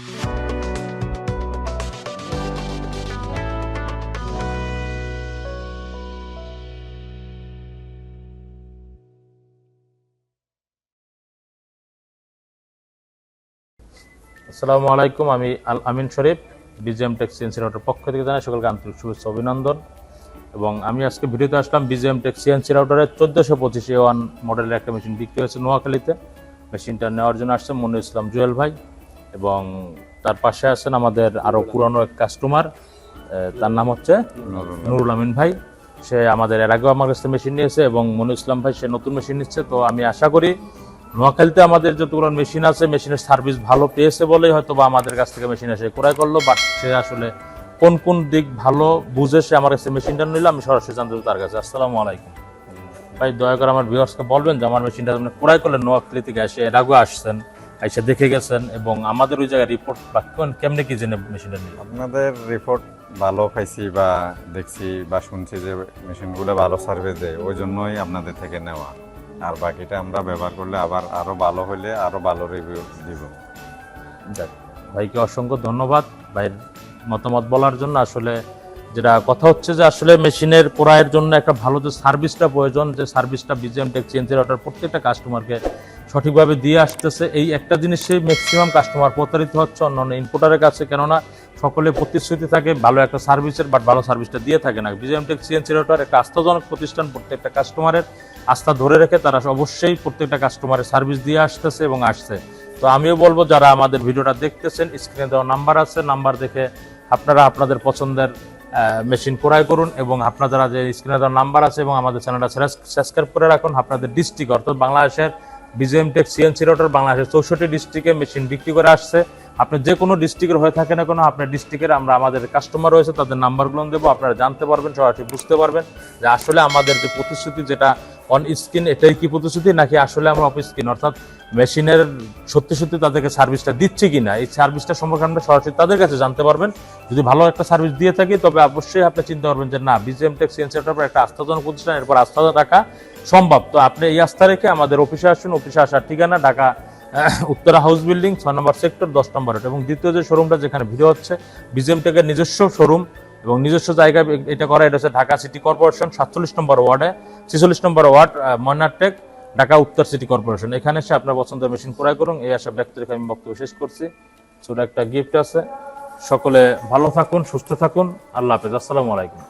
আসসালামু আলাইকুম, আমি Al Amin Sharif, BGM tech CNC router পক্ষ থেকে জানাই সকলকে আন্তরিক শুভেচ্ছা অভিনন্দন। এবং আমি আজকে ভিডিওতে আসলাম বিজিএম টেক সিএনসি রাউটারের চোদ্দোশো পঁচিশ এ ওয়ান মডেলের একটা মেশিন বিক্রি হয়েছে নোয়াখালীতে। মেশিনটা নেওয়ার জন্য আসছে মনির ইসলাম জুয়েল ভাই। এবং তার পাশে আছেন আমাদের আরও পুরনো এক কাস্টমার তার নাম হচ্ছে নুরুল আমিন ভাই। সে আমাদের এর আগেও আমার কাছে মেশিন নিয়েছে এবং মনু ইসলাম ভাই, সে নতুন মেশিন নিচ্ছে। তো আমি আশা করি নোয়াখালীতে আমাদের যতগুলো মেশিন আছে মেশিনের সার্ভিস ভালো পেয়েছে বলেই হয়তো বা আমাদের কাছ থেকে মেশিন এসে ক্রয় করল। বাট সে আসলে কোন কোন দিক ভালো বুঝে সে আমার কাছে মেশিনটা নিল, আমি সরাসরি জানতে তার কাছে। আসসালামু আলাইকুম। ভাই, দয়া করে আমার ভিউয়ার্সকে বলবেন যে আমার মেশিনটা আপনি ক্রয় করলেন নোয়াখালী থেকে এসে এর আগেও আসছেন। এসে দেখে গেছেন এবং আমাদের ওই জায়গায় রিপোর্ট বা কেমনে কি জেনে মেশিনটা নিলাম আপনাদের রিপোর্ট ভালো পাইছি বা দেখছি বা শুনছি যে মেশিনগুলো ভালো সার্ভিস দেয় ওই জন্যই আপনাদের থেকে নেওয়া। আর বাকিটা আমরা ব্যবহার করলে আবার আরও ভালো হলে আরও ভালো রিভিউ দিব। যাক, ভাইকে অসংখ্য ধন্যবাদ। ভাইয়ের মতামত বলার জন্য আসলে যেটা কথা হচ্ছে যে আসলে মেশিনের ক্রয়ের জন্য একটা ভালো যে সার্ভিসটা প্রয়োজন যে সার্ভিসটা বিজিএম টেক চেঞ্জের অর্ডার প্রত্যেকটা কাস্টমারকে সঠিকভাবে দিয়ে আসতেছে। এই একটা জিনিসেই ম্যাক্সিমাম কাস্টমার প্রতারিত হচ্ছে, অন্যান্য ইনপুটারের কাছে। কেননা সকলে প্রতিশ্রুতি থাকে, ভালো একটা সার্ভিসের বাট ভালো সার্ভিসটা দিয়ে থাকে না। বিজিএম টেক সিএনসি রোটার একটা আস্থাজনক প্রতিষ্ঠান প্রত্যেকটা কাস্টমারের আস্থা ধরে রেখে তারা অবশ্যই প্রত্যেকটা কাস্টমারের সার্ভিস দিয়ে আসতেছে এবং আসছে। তো আমিও বলব, যারা আমাদের ভিডিওটা দেখতেছেন স্ক্রিনে দেওয়া নাম্বার আছে। নাম্বার দেখে আপনারা আপনাদের পছন্দের মেশিন ক্রয় করুন এবং আপনারা যে স্ক্রিনে দেওয়া নাম্বার আছে এবং আমাদের চ্যানেলটা সাবস্ক্রাইব করে রাখুন। আপনাদের ডিস্ট্রিক্ট অর্থাৎ বাংলাদেশের বিজিএম টেক সিএনসি রোটার বাংলাদেশের চৌষট্টি ডিস্ট্রিক্টে মেশিন বিক্রি করে আসছে। আপনি যে কোনো ডিস্ট্রিক্টের হয়ে থাকে না কোনো, আপনার ডিস্ট্রিক্টের আমরা আমাদের কাস্টমার রয়েছে, তাদের নাম্বারগুলো দেবো, আপনারা জানতে পারবেন, সরাসরি বুঝতে পারবেন যে আসলে আমাদের যে প্রতিশ্রুতি যেটা অন স্ক্রিন এটাই কি প্রতিশ্রুতি? নাকি আসলে আমরা অফ স্ক্রিন অর্থাৎ মেশিনের সত্যি সত্যি তাদেরকে সার্ভিসটা দিচ্ছে কিনা? এই সার্ভিসটা সম্পর্কে আমরা সরাসরি তাদের কাছে জানতে পারবেন। যদি ভালো একটা সার্ভিস দিয়ে থাকি, তবে অবশ্যই আপনি চিন্তা করবেন যে, না বিজিএম টেক সিএনসিটার উপর একটা আস্থাজনক প্রতিষ্ঠান, এরপর আস্থা রাখা সম্ভব। তো আপনি এই আস্থা রেখে আমাদের অফিসে আসুন। অফিসে আসার ঠিকানা, ঢাকা উত্তরা হাউস বিল্ডিং ছয় নম্বর সেক্টর দশ নম্বর। এবং দ্বিতীয় যে শোরুমটা যেখানে ভিডিও হচ্ছে বিজিএম টেকের নিজস্ব শোরুম এবং নিজস্ব জায়গায় এটা করা, এটা হচ্ছে ঢাকা সিটি কর্পোরেশন সাতচল্লিশ নম্বর ওয়ার্ডে ছিচল্লিশ নম্বর ওয়ার্ড ময়নারটেক ঢাকা উত্তর সিটি কর্পোরেশন। এখানে এসে আপনার পছন্দের মেশিন ক্রয় করুন। এই আশা ব্যক্ত রেখে আমি বক্তব্য শেষ করছি। ছোট একটা গিফট আছে। সকলে ভালো থাকুন, সুস্থ থাকুন। আল্লাহ হাফেজ। আসসালামু আলাইকুম।